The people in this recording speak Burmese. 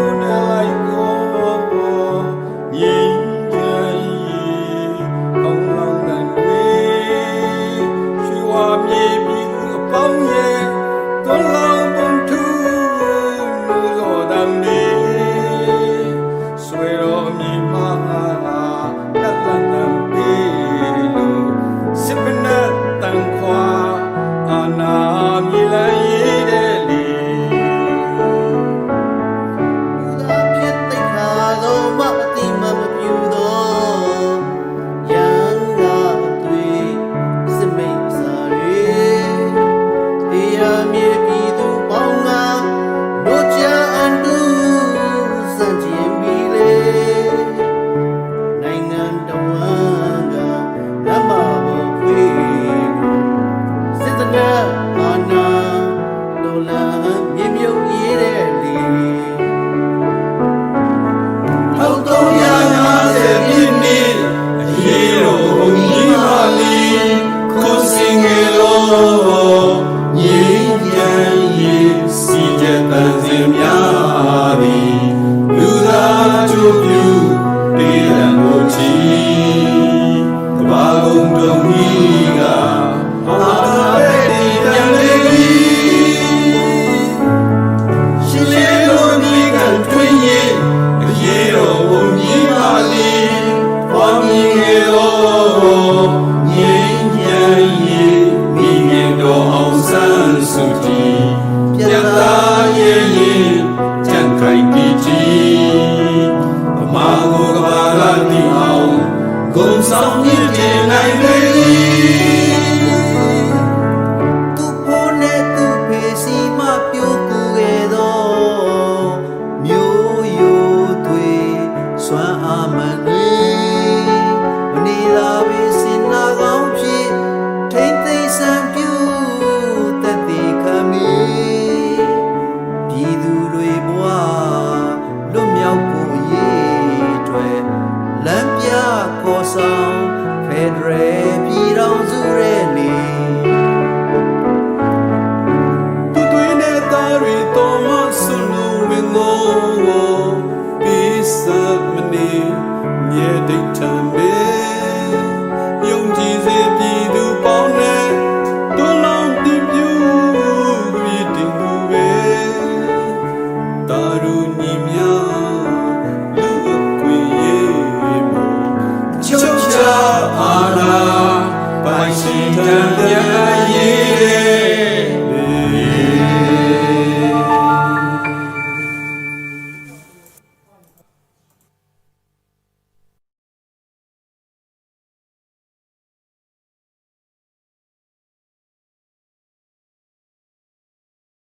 কোনায় မြေမြုပ်ရေးတဲ့ နိုင်မည်သူဖို့နဲ့သူပဲစီမပြိုကူခဲ့သောမျိုးရိုးတွေစွမ်းအားမလေးမနေသာပဲစင်နာကောင်းဖြစ်ထိမ့်သိမ့်ဆန်းပြူတတ်သိခမီပြည်သူတွေဘဝလွတ်မြောက်ကိုရေးထွယ်လမ်းပြခေါ်ဆောင် it rain. Gerçekten gel yine